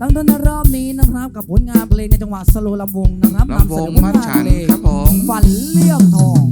ตั้งต้นในรอบนี้นะครับกับผลงานเพลงในจังหวะสโลลำวงนะครับลำวงนำเสนอผนครับผมฝันเลี่ยมทอง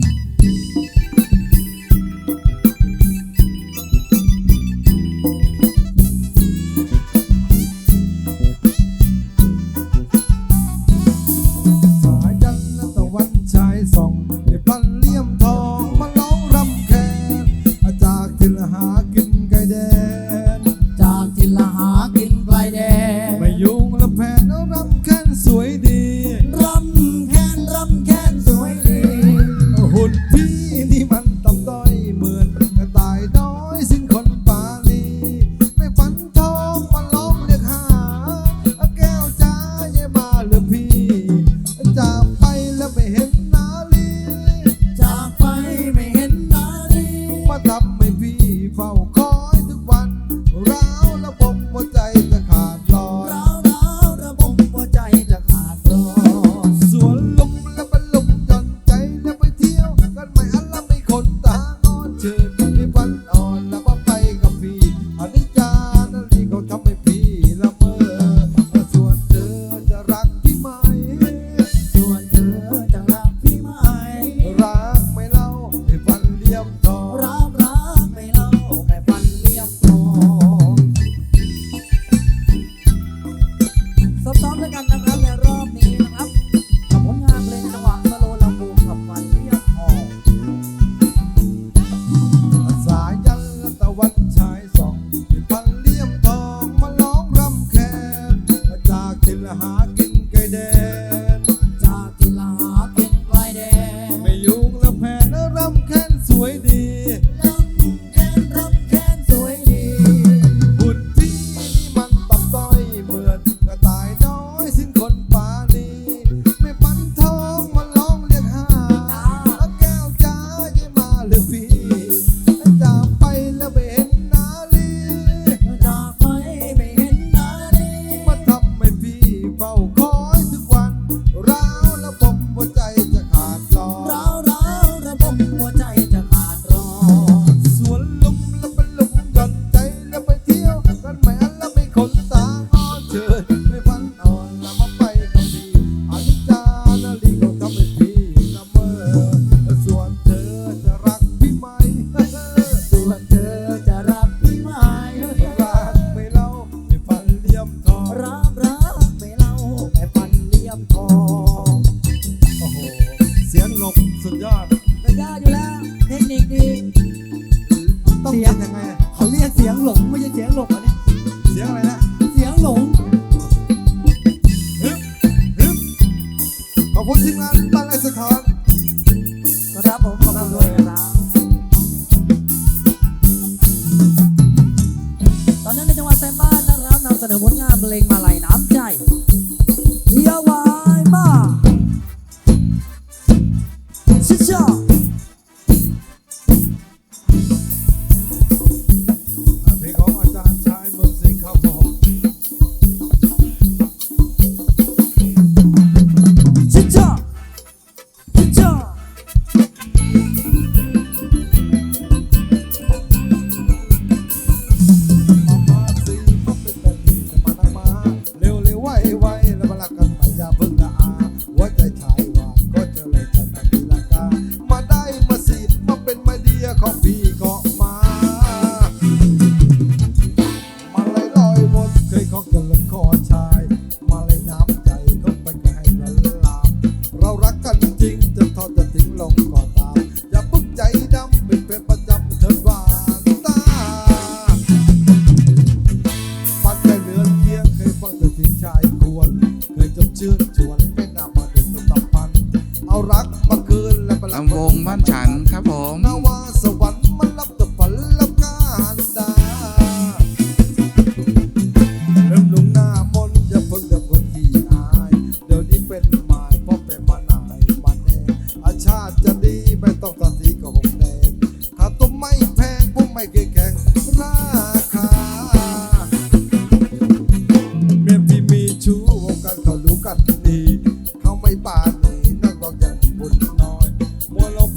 我心爱的。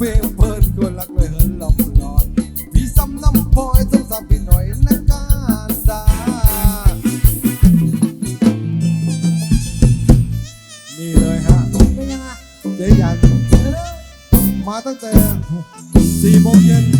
เพลงเพิ่นกวนรักเลยเหินลำลอยพี่ซ้ำน้ำพอยสงสาบพี่หน่อยนะกาสานี่เลยฮะเป็นยังไงเจ๊ยันมาตั้งแต่สี่โมงเย็น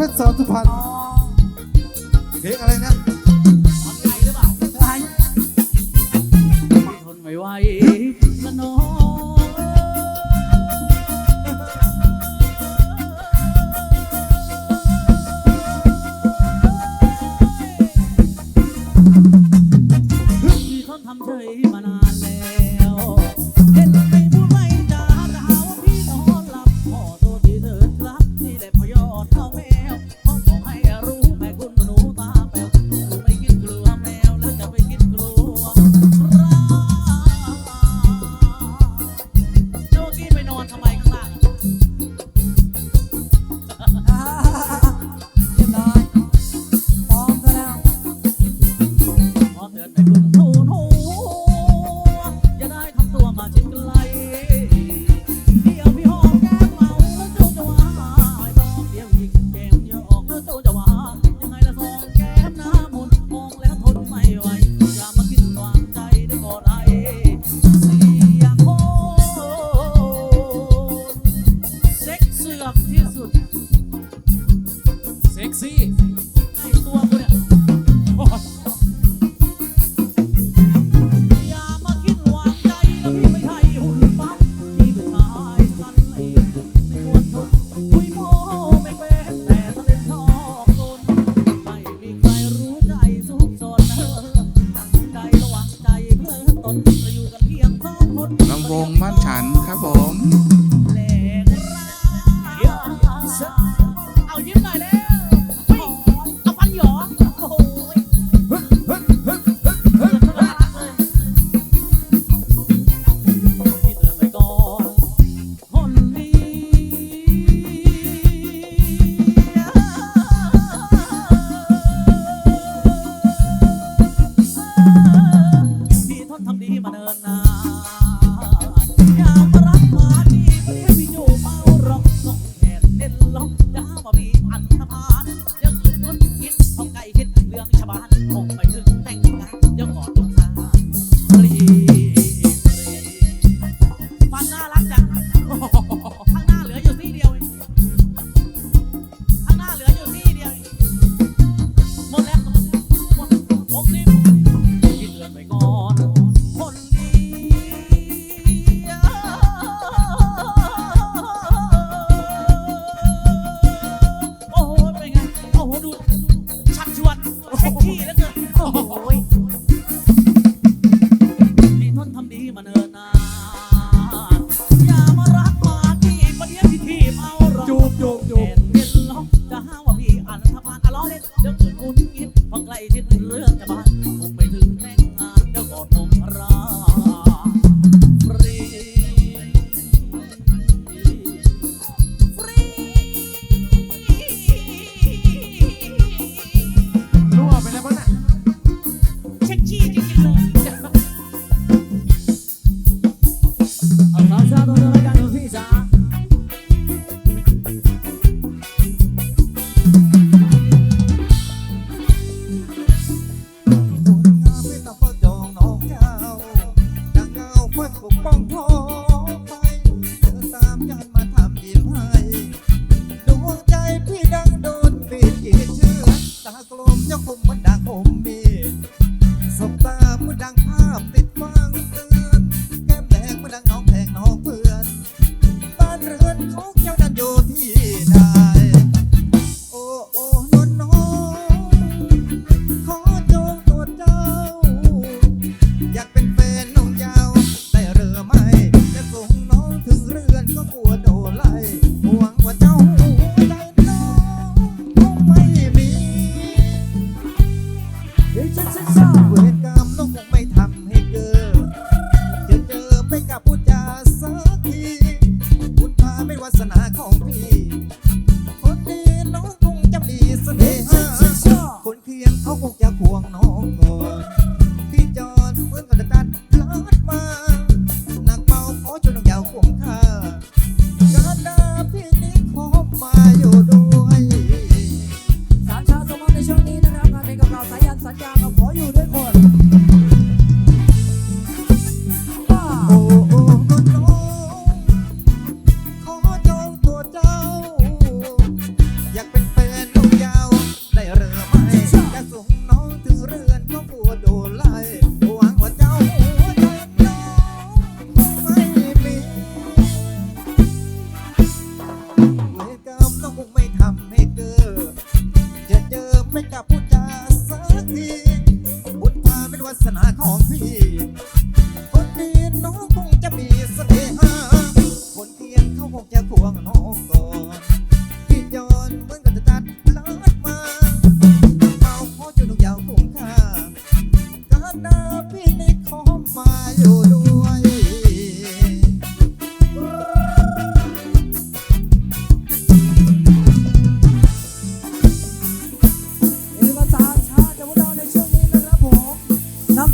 เพชรสอนสุพรรณ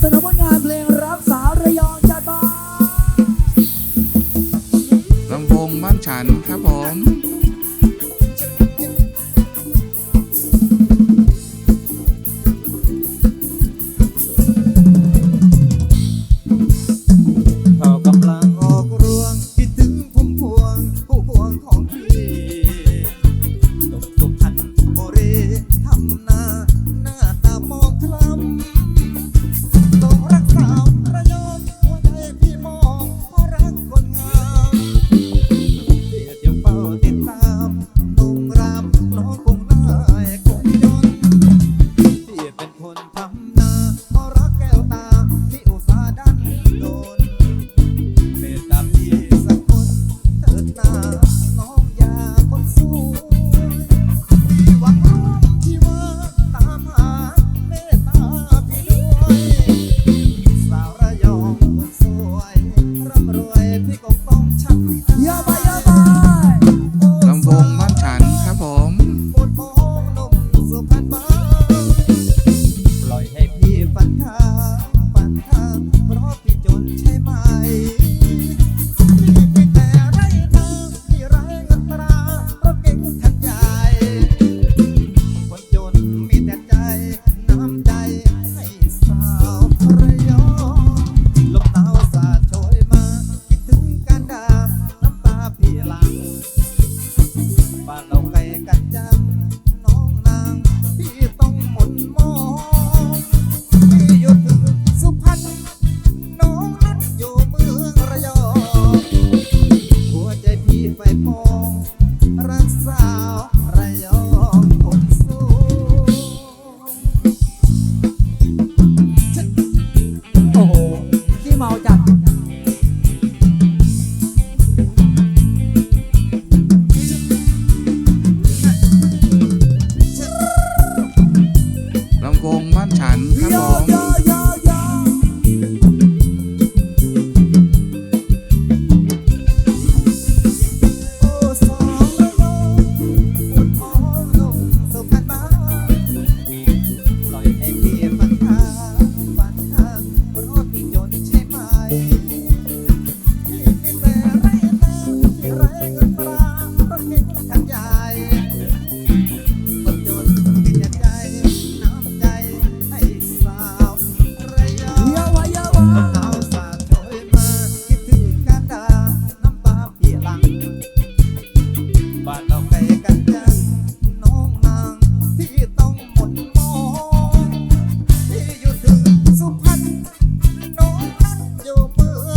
สนับผลงานเพลงรักษา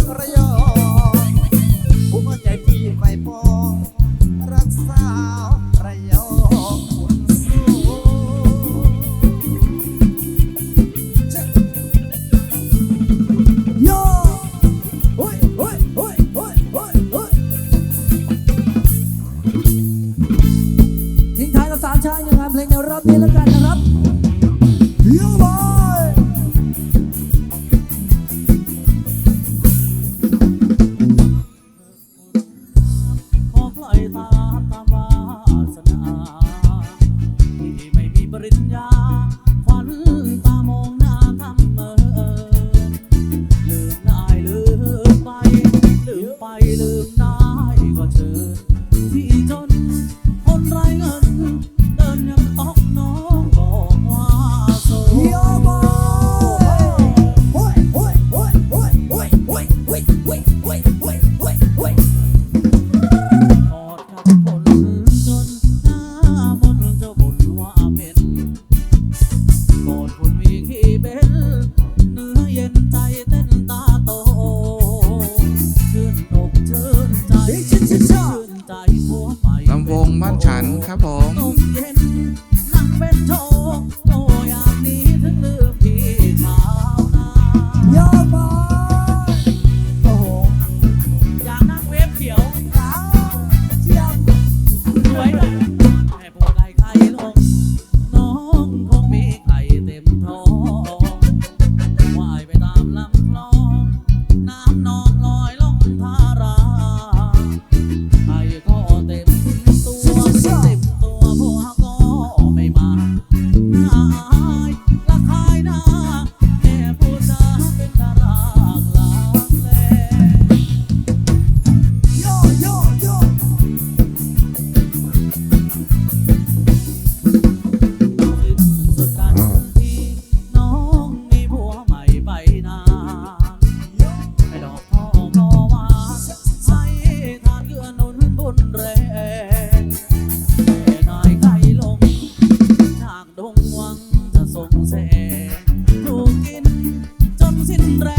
Correllón. it. จนสิ้นแรง